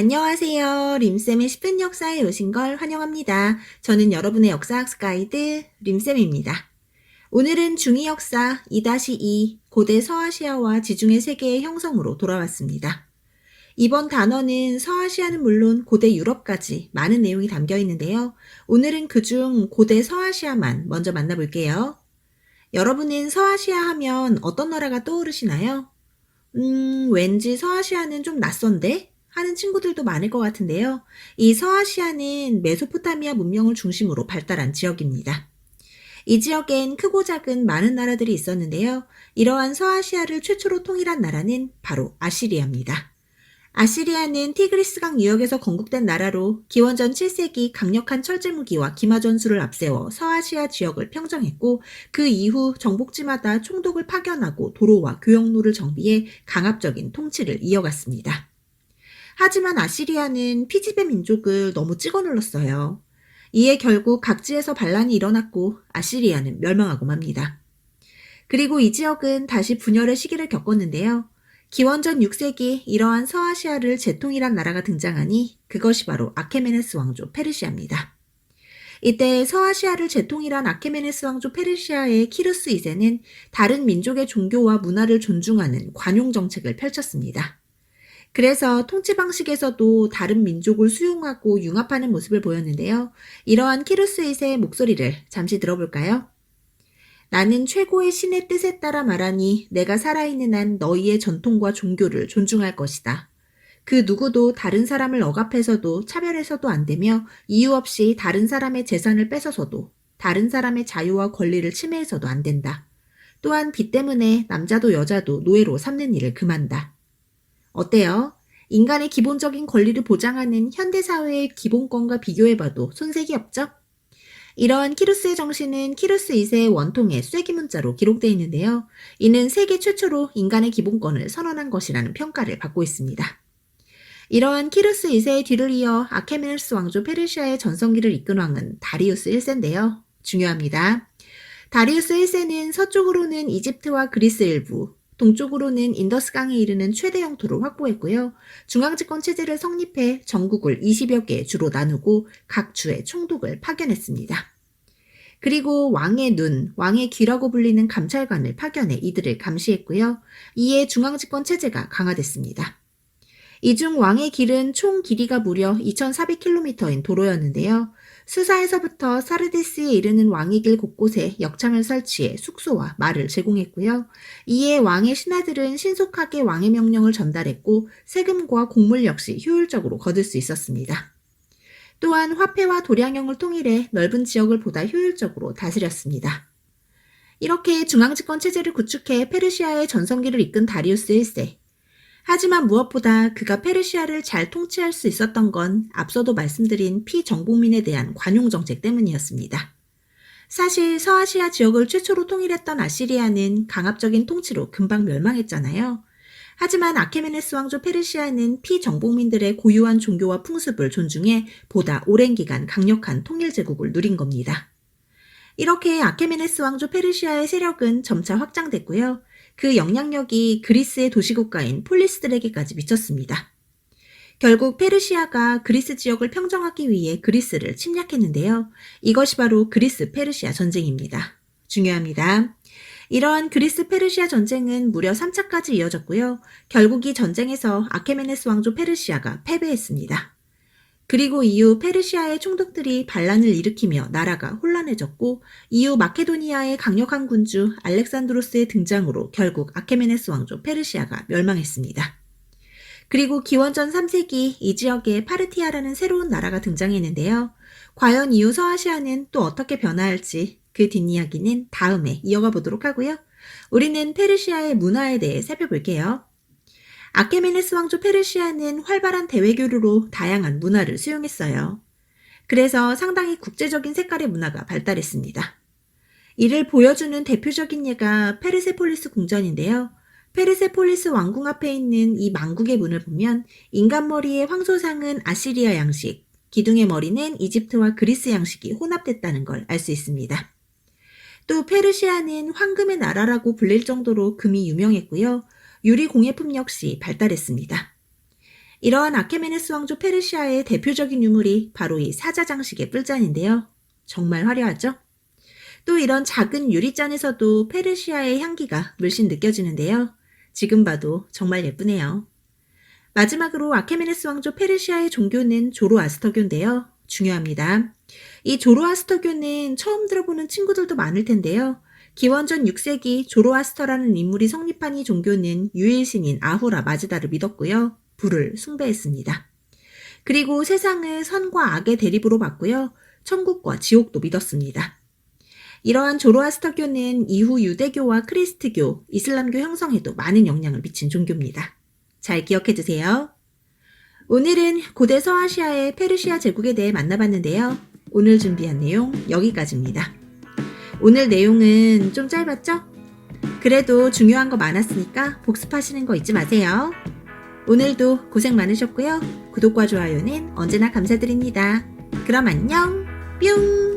안녕하세요. 림쌤의 10분 역사에 오신 걸 환영합니다. 저는 여러분의 역사학습 가이드 림쌤입니다. 오늘은 중2 역사 2-2 고대 서아시아와 지중해 세계의 형성으로 돌아왔습니다. 이번 단어는 서아시아는 물론 고대 유럽까지 많은 내용이 담겨 있는데요. 오늘은 그중 고대 서아시아만 먼저 만나볼게요. 여러분은 서아시아 하면 어떤 나라가 떠오르시나요? 음, 왠지 서아시아는 좀 낯선데? 하는 친구들도 많을 것 같은데요. 이 서아시아는 메소포타미아 문명을 중심으로 발달한 지역입니다. 이 지역엔 크고 작은 많은 나라들이 있었는데요. 이러한 서아시아를 최초로 통일한 나라는 바로 아시리아입니다. 아시리아는 티그리스강 유역에서 건국된 나라로 기원전 7세기 강력한 철제 무기와 기마 전술을 앞세워 서아시아 지역을 평정했고 그 이후 정복지마다 총독을 파견하고 도로와 교역로를 정비해 강압적인 통치를 이어갔습니다. 하지만 아시리아는 피지배 민족을 너무 찍어 눌렀어요. 이에 결국 각지에서 반란이 일어났고 아시리아는 멸망하고 맙니다. 그리고 이 지역은 다시 분열의 시기를 겪었는데요. 기원전 6세기 이러한 서아시아를 재통일한 나라가 등장하니 그것이 바로 아케메네스 왕조 페르시아입니다. 이때 서아시아를 재통일한 아케메네스 왕조 페르시아의 키루스 2세는 다른 민족의 종교와 문화를 존중하는 관용 정책을 펼쳤습니다. 그래서 통치 방식에서도 다른 민족을 수용하고 융합하는 모습을 보였는데요. 이러한 키루스 2세의 목소리를 잠시 들어볼까요? 나는 최고의 신의 뜻에 따라 말하니 내가 살아있는 한 너희의 전통과 종교를 존중할 것이다. 그 누구도 다른 사람을 억압해서도 차별해서도 안 되며 이유 없이 다른 사람의 재산을 뺏어서도 다른 사람의 자유와 권리를 침해해서도 안 된다. 또한 빚 때문에 남자도 여자도 노예로 삼는 일을 금한다. 어때요? 인간의 기본적인 권리를 보장하는 현대사회의 기본권과 비교해봐도 손색이 없죠? 이러한 키루스의 정신은 키루스 2세의 원통의 쐐기 문자로 기록되어 있는데요. 이는 세계 최초로 인간의 기본권을 선언한 것이라는 평가를 받고 있습니다. 이러한 키루스 2세의 뒤를 이어 아케메네스 왕조 페르시아의 전성기를 이끈 왕은 다리우스 1세인데요. 중요합니다. 다리우스 1세는 서쪽으로는 이집트와 그리스 일부, 동쪽으로는 인더스강에 이르는 최대 영토를 확보했고요. 중앙집권 체제를 성립해 전국을 20여 개의 주로 나누고 각 주에 총독을 파견했습니다. 그리고 왕의 눈, 왕의 귀라고 불리는 감찰관을 파견해 이들을 감시했고요. 이에 중앙집권 체제가 강화됐습니다. 이중 왕의 길은 총 길이가 무려 2,400km인 도로였는데요. 수사에서부터 사르디스에 이르는 왕의 길 곳곳에 역창을 설치해 숙소와 말을 제공했고요. 이에 왕의 신하들은 신속하게 왕의 명령을 전달했고 세금과 곡물 역시 효율적으로 거둘 수 있었습니다. 또한 화폐와 도량형을 통일해 넓은 지역을 보다 효율적으로 다스렸습니다. 이렇게 중앙집권 체제를 구축해 페르시아의 전성기를 이끈 다리우스 1세. 하지만 무엇보다 그가 페르시아를 잘 통치할 수 있었던 건 앞서도 말씀드린 피정복민에 대한 관용 정책 때문이었습니다. 사실 서아시아 지역을 최초로 통일했던 아시리아는 강압적인 통치로 금방 멸망했잖아요. 하지만 아케메네스 왕조 페르시아는 피정복민들의 고유한 종교와 풍습을 존중해 보다 오랜 기간 강력한 통일 제국을 누린 겁니다. 이렇게 아케메네스 왕조 페르시아의 세력은 점차 확장됐고요. 그 영향력이 그리스의 도시국가인 폴리스들에게까지 미쳤습니다. 결국 페르시아가 그리스 지역을 평정하기 위해 그리스를 침략했는데요. 이것이 바로 그리스 페르시아 전쟁입니다. 중요합니다. 이러한 그리스 페르시아 전쟁은 무려 3차까지 이어졌고요. 결국 이 전쟁에서 아케메네스 왕조 페르시아가 패배했습니다. 그리고 이후 페르시아의 총독들이 반란을 일으키며 나라가 혼란해졌고 이후 마케도니아의 강력한 군주 알렉산드로스의 등장으로 결국 아케메네스 왕조 페르시아가 멸망했습니다. 그리고 기원전 3세기 이 지역에 파르티아라는 새로운 나라가 등장했는데요. 과연 이후 서아시아는 또 어떻게 변화할지 그 뒷이야기는 다음에 이어가 보도록 하고요. 우리는 페르시아의 문화에 대해 살펴볼게요. 아케메네스 왕조 페르시아는 활발한 대외교류로 다양한 문화를 수용했어요. 그래서 상당히 국제적인 색깔의 문화가 발달했습니다. 이를 보여주는 대표적인 예가 페르세폴리스 궁전인데요. 페르세폴리스 왕궁 앞에 있는 이 망국의 문을 보면 인간 머리의 황소상은 아시리아 양식, 기둥의 머리는 이집트와 그리스 양식이 혼합됐다는 걸 알 수 있습니다. 또 페르시아는 황금의 나라라고 불릴 정도로 금이 유명했고요. 유리 공예품 역시 발달했습니다. 이러한 아케메네스 왕조 페르시아의 대표적인 유물이 바로 이 사자 장식의 뿔잔인데요. 정말 화려하죠? 또 이런 작은 유리잔에서도 페르시아의 향기가 물씬 느껴지는데요. 지금 봐도 정말 예쁘네요. 마지막으로 아케메네스 왕조 페르시아의 종교는 조로아스터교인데요. 중요합니다. 이 조로아스터교는 처음 들어보는 친구들도 많을 텐데요. 기원전 6세기 조로아스터라는 인물이 성립한 이 종교는 유일신인 아후라 마즈다를 믿었고요. 불을 숭배했습니다. 그리고 세상을 선과 악의 대립으로 봤고요. 천국과 지옥도 믿었습니다. 이러한 조로아스터교는 이후 유대교와 크리스트교, 이슬람교 형성에도 많은 영향을 미친 종교입니다. 잘 기억해 두세요. 오늘은 고대 서아시아의 페르시아 제국에 대해 만나봤는데요. 오늘 준비한 내용 여기까지입니다. 오늘 내용은 좀 짧았죠? 그래도 중요한 거 많았으니까 복습하시는 거 잊지 마세요. 오늘도 고생 많으셨고요. 구독과 좋아요는 언제나 감사드립니다. 그럼 안녕! 뿅!